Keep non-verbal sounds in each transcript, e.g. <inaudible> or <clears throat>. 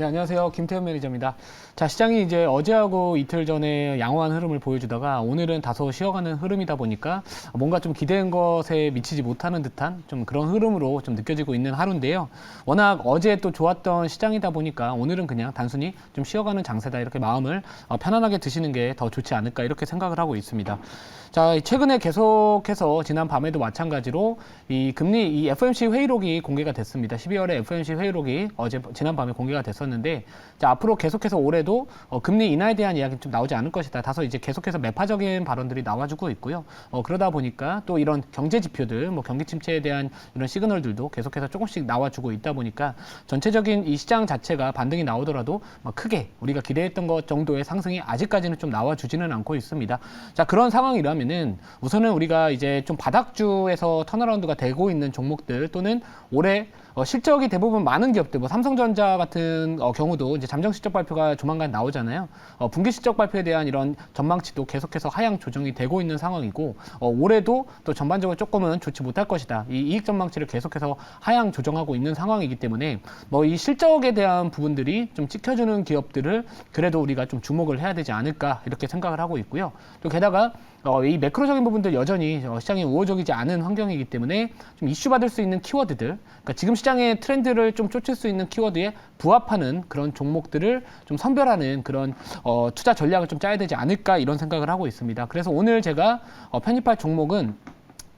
네, 안녕하세요. 김태현 매니저입니다. 자, 시장이 이제 어제하고 이틀 전에 양호한 흐름을 보여주다가 오늘은 다소 쉬어가는 흐름이다 보니까 뭔가 좀 기대한 것에 미치지 못하는 듯한 좀 그런 흐름으로 좀 느껴지고 있는 하루인데요. 워낙 어제 또 좋았던 시장이다 보니까 오늘은 그냥 단순히 좀 쉬어가는 장세다 이렇게 마음을 어, 편안하게 드시는 게 더 좋지 않을까 이렇게 생각을 하고 있습니다. 자, 최근에 계속해서 지난 밤에도 마찬가지로 이 금리 이 FOMC 회의록이 공개가 됐습니다. 12월에 FOMC 회의록이 어제 지난 밤에 공개가 됐었는데 자, 앞으로 계속해서 올해도 어, 금리 인하에 대한 이야기는 좀 나오지 않을 것이다. 다소 이제 계속해서 매파적인 발언들이 나와주고 있고요. 어, 그러다 보니까 또 이런 경제 지표들, 뭐 경기 침체에 대한 이런 시그널들도 계속해서 조금씩 나와주고 있다 보니까 전체적인 이 시장 자체가 반등이 나오더라도 막 크게 우리가 기대했던 것 정도의 상승이 아직까지는 좀 나와주지는 않고 있습니다. 자, 그런 상황이라면은 우선은 우리가 이제 좀 바닥주에서 턴어라운드가 되고 있는 종목들 또는 올해 어, 실적이 대부분 많은 기업들, 뭐 삼성전자 같은 어, 경우도 이제 잠정 실적 발표가 조만간 나오잖아요. 어, 분기 실적 발표에 대한 이런 전망치도 계속해서 하향 조정이 되고 있는 상황이고 어, 올해도 또 전반적으로 조금은 좋지 못할 것이다. 이 이익 전망치를 계속해서 하향 조정하고 있는 상황이기 때문에 뭐 이 실적에 대한 부분들이 좀 찍혀주는 기업들을 그래도 우리가 좀 주목을 해야 되지 않을까 이렇게 생각을 하고 있고요. 또 게다가 어, 이 매크로적인 부분들 여전히 어, 시장이 우호적이지 않은 환경이기 때문에 좀 이슈 받을 수 있는 키워드들, 그러니까 지금 시장의 트렌드를 좀 쫓을 수 있는 키워드에 부합하는 그런 종목들을 좀 선별하는 그런 어, 투자 전략을 좀 짜야 되지 않을까 이런 생각을 하고 있습니다. 그래서 오늘 제가 어, 편입할 종목은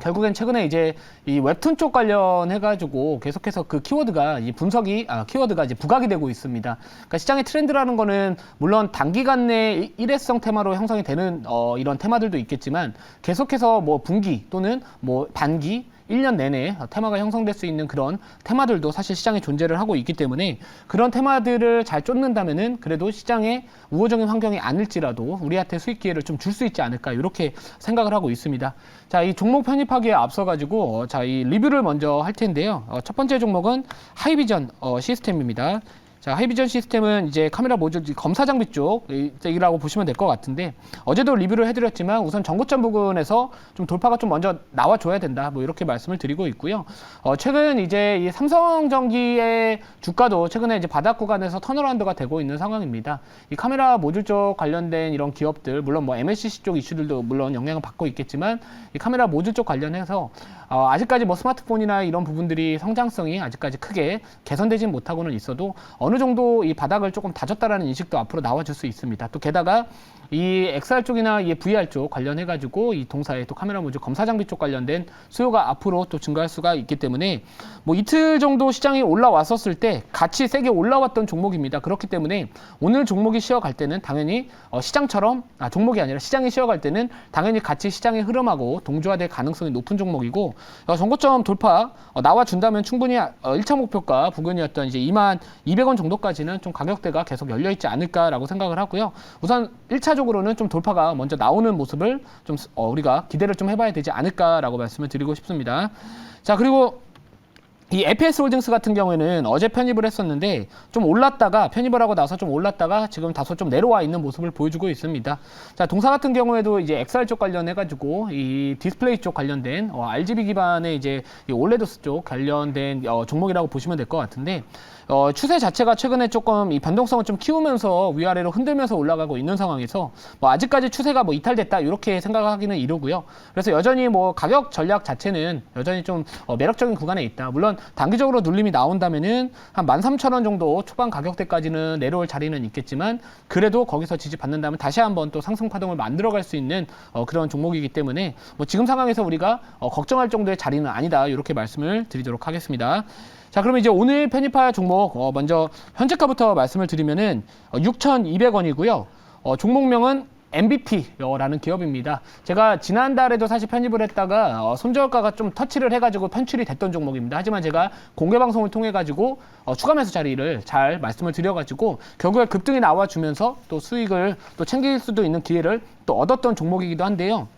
결국엔 최근에 이제 이 웹툰 쪽 관련해 가지고 계속해서 그 키워드가 이 분석이 아 키워드가 이제 부각이 되고 있습니다. 그러니까 시장의 트렌드라는 거는 물론 단기간 내 일회성 테마로 형성이 되는 어 이런 테마들도 있겠지만 계속해서 뭐 분기 또는 뭐 반기 1년 내내 테마가 형성될 수 있는 그런 테마들도 사실 시장에 존재를 하고 있기 때문에 그런 테마들을 잘 쫓는다면은 그래도 시장에 우호적인 환경이 아닐지라도 우리한테 수익 기회를 좀 줄 수 있지 않을까 이렇게 생각을 하고 있습니다. 자, 이 종목 편입하기에 앞서 가지고 어, 자, 이 리뷰를 먼저 할 텐데요. 어, 첫 번째 종목은 하이비전 어, 시스템입니다. 자, 하이비전 시스템은 이제 카메라 모듈 검사 장비 쪽이라고 보시면 될 것 같은데 어제도 리뷰를 해드렸지만 우선 전고점 부근에서 좀 돌파가 좀 먼저 나와줘야 된다. 뭐 이렇게 말씀을 드리고 있고요. 어, 최근 이제 이 삼성전기의 주가도 최근에 이제 바닥 구간에서 턴어라운드가 되고 있는 상황입니다. 이 카메라 모듈 쪽 관련된 이런 기업들 물론 뭐 MLCC 쪽 이슈들도 물론 영향을 받고 있겠지만 이 카메라 모듈 쪽 관련해서 어, 아직까지 뭐 스마트폰이나 이런 부분들이 성장성이 아직까지 크게 개선되진 못하고는 있어도 어느 정도 이 바닥을 조금 다졌다라는 인식도 앞으로 나와줄 수 있습니다. 또 게다가 이 XR 쪽이나 이 VR 쪽 관련해 가지고 이 동사의 또 카메라 모듈 검사 장비 쪽 관련된 수요가 앞으로 또 증가할 수가 있기 때문에 뭐 이틀 정도 시장이 올라왔었을 때 같이 세게 올라왔던 종목입니다. 그렇기 때문에 오늘 종목이 쉬어갈 때는 당연히 어 시장처럼 아 종목이 아니라 시장이 쉬어갈 때는 당연히 같이 시장의 흐름하고 동조화될 가능성이 높은 종목이고 어 전고점 돌파 어 나와 준다면 충분히 어 1차 목표가 부근이었던 이제 2만 200원 정도까지는 좀 가격대가 계속 열려 있지 않을까라고 생각을 하고요. 우선 1차 적으로는 좀 돌파가 먼저 나오는 모습을 좀 어, 우리가 기대를 좀 해봐야 되지 않을까라고 말씀을 드리고 싶습니다. 자 그리고 이 FS 홀딩스 같은 경우에는 어제 편입을 했었는데 좀 올랐다가 편입을 하고 나서 좀 올랐다가 지금 다소 좀 내려와 있는 모습을 보여주고 있습니다. 자 동사 같은 경우에도 이제 XR 쪽 관련해 가지고 이 디스플레이 쪽 관련된 어, RGB 기반의 이제 이 올레도스 쪽 관련된 어, 종목이라고 보시면 될 것 같은데 어, 추세 자체가 최근에 조금 이 변동성을 좀 키우면서 위아래로 흔들면서 올라가고 있는 상황에서 뭐 아직까지 추세가 뭐 이탈됐다 이렇게 생각하기는 이르고요. 그래서 여전히 뭐 가격 전략 자체는 여전히 좀 어, 매력적인 구간에 있다. 물론 단기적으로 눌림이 나온다면은 한 13,000원 정도 초반 가격대까지는 내려올 자리는 있겠지만 그래도 거기서 지지받는다면 다시 한번 또 상승 파동을 만들어갈 수 있는 어, 그런 종목이기 때문에 뭐 지금 상황에서 우리가 어, 걱정할 정도의 자리는 아니다 이렇게 말씀을 드리도록 하겠습니다. 자, 그러면 이제 오늘 편입할 종목 어, 먼저 현재가부터 말씀을 드리면은 어, 6,200원이고요. 어, 종목명은 MBP라는 기업입니다. 제가 지난달에도 사실 편입을 했다가 어, 손절가가 좀 터치를 해가지고 편출이 됐던 종목입니다. 하지만 제가 공개 방송을 통해 가지고 어, 추가 매수 자리를 잘 말씀을 드려가지고 결국에 급등이 나와주면서 또 수익을 또 챙길 수도 있는 기회를 또 얻었던 종목이기도 한데요.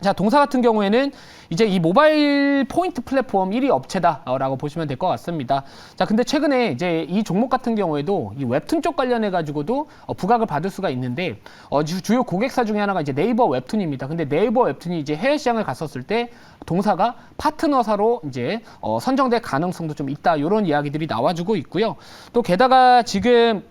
자, 동사 같은 경우에는 이제 이 모바일 포인트 플랫폼 1위 업체다라고 보시면 될 것 같습니다. 자, 근데 최근에 이제 이 종목 같은 경우에도 이 웹툰 쪽 관련해 가지고도 어, 부각을 받을 수가 있는데 어, 주, 주요 고객사 중에 하나가 이제 네이버 웹툰입니다. 근데 네이버 웹툰이 이제 해외 시장을 갔었을 때 동사가 파트너사로 이제 어, 선정될 가능성도 좀 있다. 이런 이야기들이 나와주고 있고요. 또 게다가 지금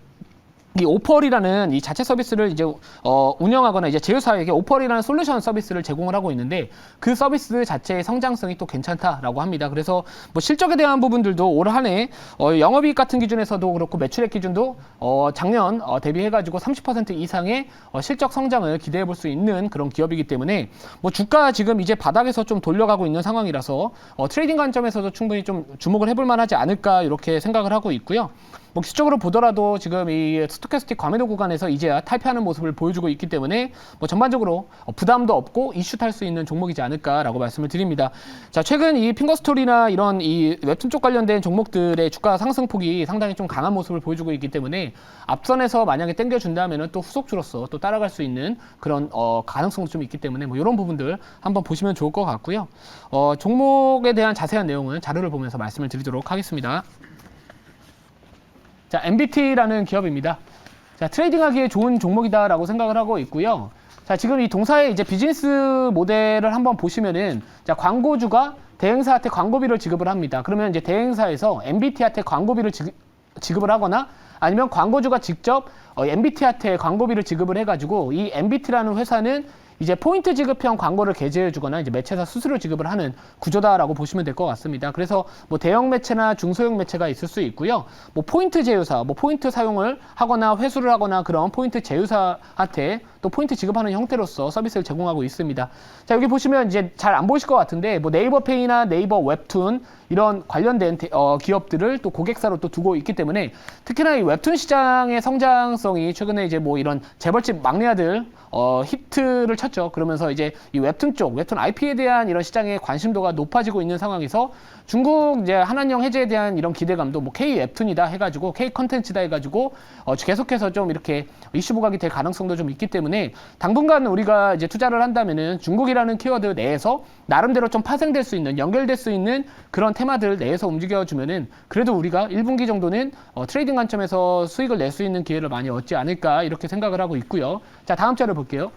이 오펄이라는 이 자체 서비스를 이제 어, 운영하거나 이제 제휴사에게 오펄이라는 솔루션 서비스를 제공을 하고 있는데 그 서비스 자체의 성장성이 또 괜찮다라고 합니다. 그래서 뭐 실적에 대한 부분들도 올 한해 어, 영업이익 같은 기준에서도 그렇고 매출액 기준도 어, 작년 어, 대비해가지고 30% 이상의 어, 실적 성장을 기대해 볼 수 있는 그런 기업이기 때문에 뭐 주가 지금 이제 바닥에서 좀 돌려가고 있는 상황이라서 어, 트레이딩 관점에서도 충분히 좀 주목을 해볼 만하지 않을까 이렇게 생각을 하고 있고요. 뭐 기술적으로 보더라도 지금 이 스토캐스틱 과매도 구간에서 이제야 탈피하는 모습을 보여주고 있기 때문에 뭐 전반적으로 어, 부담도 없고 이슈 탈 수 있는 종목이지 않을까라고 말씀을 드립니다. 자 최근 이 핑거스토리나 이런 이 웹툰 쪽 관련된 종목들의 주가 상승폭이 상당히 좀 강한 모습을 보여주고 있기 때문에 앞선에서 만약에 땡겨준다면은 또 후속주로서 또 따라갈 수 있는 그런 어, 가능성도 좀 있기 때문에 뭐 이런 부분들 한번 보시면 좋을 것 같고요. 어, 종목에 대한 자세한 내용은 자료를 보면서 말씀을 드리도록 하겠습니다. 자, MBT라는 기업입니다. 자, 트레이딩하기에 좋은 종목이다라고 생각을 하고 있고요. 자, 지금 이 동사의 이제 비즈니스 모델을 한번 보시면은 자, 광고주가 대행사한테 광고비를 지급을 합니다. 그러면 이제 대행사에서 MBT한테 광고비를 지, 지급을 하거나 아니면 광고주가 직접 어, MBT한테 광고비를 지급을 해가지고 이 MBT라는 회사는 이제 포인트 지급형 광고를 게재해 주거나 이제 매체사 수수료 지급을 하는 구조다라고 보시면 될 것 같습니다. 그래서 뭐 대형 매체나 중소형 매체가 있을 수 있고요. 뭐 포인트 제휴사, 뭐 포인트 사용을 하거나 회수를 하거나 그런 포인트 제휴사한테 또 포인트 지급하는 형태로서 서비스를 제공하고 있습니다. 자, 여기 보시면 이제 잘 안 보이실 것 같은데 뭐 네이버 페이나 네이버 웹툰 이런 관련된 대- 어, 기업들을 또 고객사로 또 두고 있기 때문에 특히나 이 웹툰 시장의 성장성이 최근에 이제 뭐 이런 재벌집 막내 아들 어, 히트를 쳤죠. 그러면서 이제 이 웹툰 쪽, 웹툰 IP에 대한 이런 시장의 관심도가 높아지고 있는 상황에서 중국 이제 한한령 해제에 대한 이런 기대감도 뭐 K 웹툰이다 해가지고 K 컨텐츠다 해가지고 어, 계속해서 좀 이렇게 이슈 부각이 될 가능성도 좀 있기 때문에 당분간 우리가 이제 투자를 한다면은 중국이라는 키워드 내에서 나름대로 좀 파생될 수 있는 연결될 수 있는 그런 테마들 내에서 움직여주면은 그래도 우리가 1분기 정도는 어, 트레이딩 관점에서 수익을 낼 수 있는 기회를 많이 얻지 않을까 이렇게 생각을 하고 있고요. 자 다음 자료 볼게요.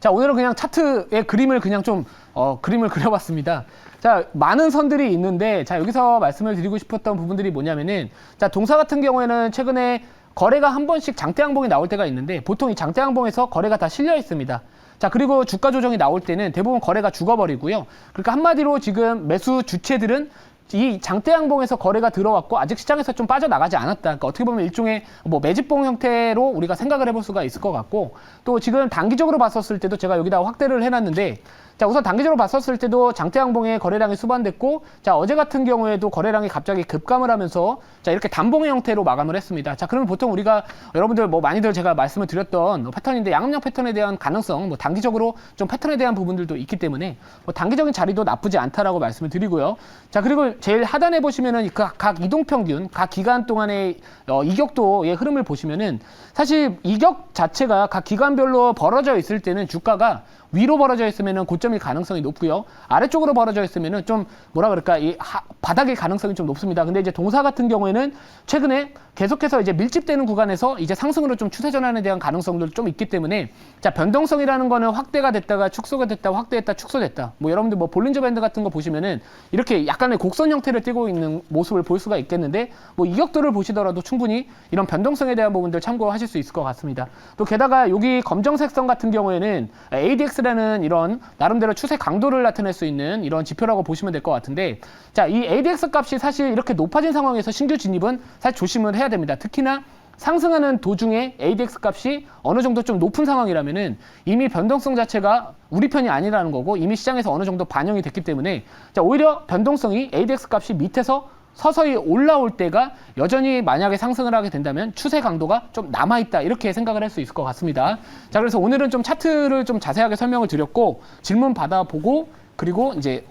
자, 오늘은 그냥 차트의 그림을 그냥 좀, 어, 그림을 <laughs> 그려봤습니다. 자, 많은 선들이 있는데, 자, 여기서 말씀을 드리고 싶었던 부분들이 뭐냐면은, 자, 동사 같은 경우에는 최근에 거래가 한 번씩 장대 항봉이 나올 때가 있는데, 보통 이 장대 항봉에서 거래가 다 실려 있습니다. 자, 그리고 주가 조정이 나올 때는 대부분 거래가 죽어버리고요. 그러니까 한마디로 지금 매수 주체들은 이 장대양봉에서 거래가 들어왔고 아직 시장에서 좀 빠져나가지 않았다. 그러니까 어떻게 보면 일종의 뭐 매집봉 형태로 우리가 생각을 해볼 수가 있을 것 같고 또 지금 단기적으로 봤었을 때도 제가 여기다 확대를 해놨는데 자 우선 단기적으로 봤었을 때도 장대양봉의 거래량이 수반됐고 자 어제 같은 경우에도 거래량이 갑자기 급감을 하면서 자 이렇게 단봉의 형태로 마감을 했습니다. 자 그러면 보통 우리가 여러분들 뭐 많이들 제가 말씀을 드렸던 패턴인데 양압력 패턴에 대한 가능성 뭐 단기적으로 좀 패턴에 대한 부분들도 있기 때문에 뭐 단기적인 자리도 나쁘지 않다라고 말씀을 드리고요. 자 그리고 제일 하단에 보시면은 각, 각 이동 평균 각 기간 동안의 어, 이격도의 흐름을 보시면은 사실 이격 자체가 각 기간별로 벌어져 있을 때는 주가가 위로 벌어져 있으면은 고점일 가능성이 높고요. 아래쪽으로 벌어져 있으면은 좀 뭐라 그럴까 이 하, 바닥일 가능성이 좀 높습니다. 근데 이제 동사 같은 경우에는 최근에 계속해서 이제 밀집되는 구간에서 이제 상승으로 좀 추세 전환에 대한 가능성도 좀 있기 때문에 자 변동성이라는 거는 확대가 됐다가 축소가 됐다 확대했다 축소됐다 뭐 여러분들 뭐 볼린저 밴드 같은 거 보시면은 이렇게 약간의 곡선 형태를 띠고 있는 모습을 볼 수가 있겠는데 뭐 이격도를 보시더라도 충분히 이런 변동성에 대한 부분들 참고하실 수 있을 것 같습니다. 또 게다가 여기 검정색 선 같은 경우에는 ADX 라는 이런 나름대로 추세 강도를 나타낼 수 있는 이런 지표라고 보시면 될 것 같은데 자 이 ADX 값이 사실 이렇게 높아진 상황에서 신규 진입은 사실 조심을 해야 됩니다. 특히나 상승하는 도중에 ADX 값이 어느 정도 좀 높은 상황이라면은 이미 변동성 자체가 우리 편이 아니라는 거고 이미 시장에서 어느 정도 반영이 됐기 때문에 자 오히려 변동성이 ADX 값이 밑에서 서서히 올라올 때가 여전히 만약에 상승을 하게 된다면 추세 강도가 좀 남아 있다 이렇게 생각을 할 수 있을 것 같습니다. 자 그래서 오늘은 좀 차트를 좀 자세하게 설명을 드렸고 질문 받아보고 그리고 이제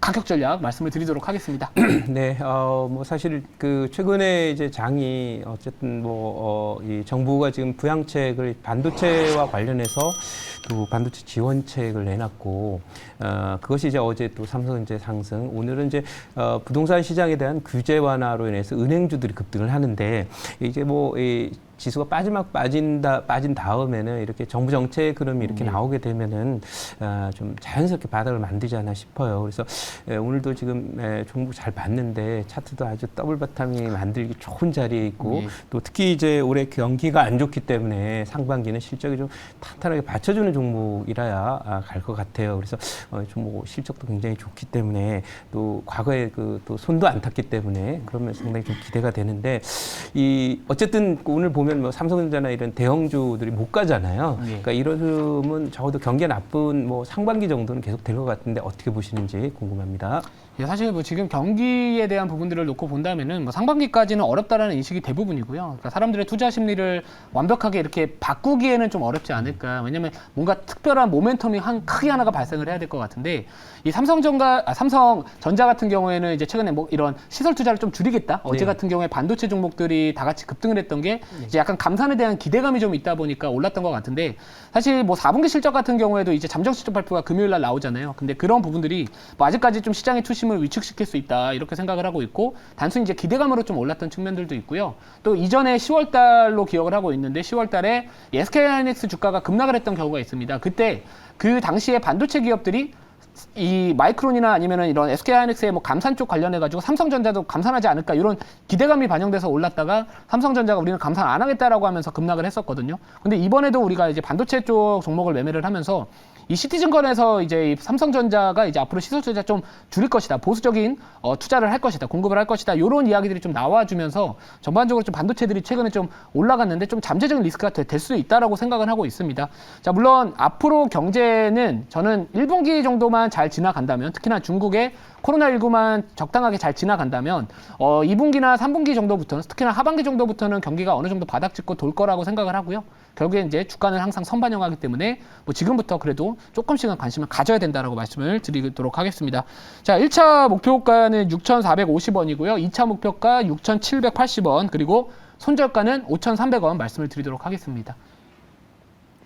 가격 전략 말씀을 드리도록 하겠습니다. <clears throat> 네, 어, 뭐 사실 그 최근에 이제 장이 어쨌든 뭐, 어, 이 정부가 지금 부양책을 반도체와 관련해서 또 반도체 지원책을 내놨고 어, 그것이 이제 어제 또 삼성전자 상승, 오늘은 이제 어, 부동산 시장에 대한 규제 완화로 인해서 은행주들이 급등을 하는데 이제 뭐이 지수가 빠지막 빠진다 빠진 다음에는 이렇게 정부 정책 흐름이 이렇게 네. 나오게 되면은 아, 좀 자연스럽게 바닥을 만들지 않나 싶어요. 그래서 에, 오늘도 지금 에, 종목 잘 봤는데 차트도 아주 더블 바탕이 만들기 좋은 자리에 있고 네. 또 특히 이제 올해 경기가 안 좋기 때문에 상반기는 실적이 좀 탄탄하게 받쳐주는 종목이라야 아, 갈것 같아요. 그래서 어, 종목 실적도 굉장히 좋기 때문에 또 과거에 그 또 손도 안 탔기 때문에 그러면 상당히 좀 기대가 되는데 이 어쨌든 오늘 보면 뭐 삼성전자나 이런 대형주들이 못 가잖아요. 네. 그러니까 이런 흐름은 적어도 경기가 나쁜 뭐 상반기 정도는 계속 될 것 같은데 어떻게 보시는지 궁금합니다. 예, 사실 뭐 지금 경기에 대한 부분들을 놓고 본다면은 뭐 상반기까지는 어렵다라는 인식이 대부분이고요. 그러니까 사람들의 투자 심리를 완벽하게 이렇게 바꾸기에는 좀 어렵지 않을까. 왜냐면 뭔가 특별한 모멘텀이 한 크게 하나가 발생을 해야 될 것 같은데 이 삼성전자 아, 삼성전자 같은 경우에는 이제 최근에 뭐 이런 시설 투자를 좀 줄이겠다. 어제 네. 같은 경우에 반도체 종목들이 다 같이 급등을 했던 게 이제 약간 감산에 대한 기대감이 좀 있다 보니까 올랐던 것 같은데 사실 뭐 4분기 실적 같은 경우에도 이제 잠정 실적 발표가 금요일 날 나오잖아요. 근데 그런 부분들이 뭐 아직까지 좀 시장의 투 심을 위축시킬 수 있다 이렇게 생각을 하고 있고 단순히 이제 기대감으로 좀 올랐던 측면들도 있고요. 또 이전에 10월 달로 기억을 하고 있는데 10월 달에 SK하이닉스 주가가 급락을 했던 경우가 있습니다. 그때 그 당시에 반도체 기업들이 이 마이크론이나 아니면은 이런 SK하이닉스의 뭐 감산 쪽 관련해 가지고 삼성전자도 감산하지 않을까 이런 기대감이 반영돼서 올랐다가 삼성전자가 우리는 감산 안 하겠다라고 하면서 급락을 했었거든요. 근데 이번에도 우리가 이제 반도체 쪽 종목을 매매를 하면서 이 시티증권에서 이제 이 삼성전자가 이제 앞으로 시설 투자 좀 줄일 것이다. 보수적인 어, 투자를 할 것이다. 공급을 할 것이다. 이런 이야기들이 좀 나와주면서 전반적으로 좀 반도체들이 최근에 좀 올라갔는데 좀 잠재적인 리스크가 될 수 있다라고 생각을 하고 있습니다. 자, 물론 앞으로 경제는 저는 1분기 정도만 잘 지나간다면 특히나 중국의 코로나19만 적당하게 잘 지나간다면 어, 2분기나 3분기 정도부터는 특히나 하반기 정도부터는 경기가 어느 정도 바닥 짚고 돌 거라고 생각을 하고요. 결국에 이제 주가는 항상 선반영하기 때문에 뭐 지금부터 그래도 조금씩은 관심을 가져야 된다라고 말씀을 드리도록 하겠습니다. 자, 1차 목표가는 6,450원이고요. 2차 목표가 6,780원 그리고 손절가는 5,300원 말씀을 드리도록 하겠습니다.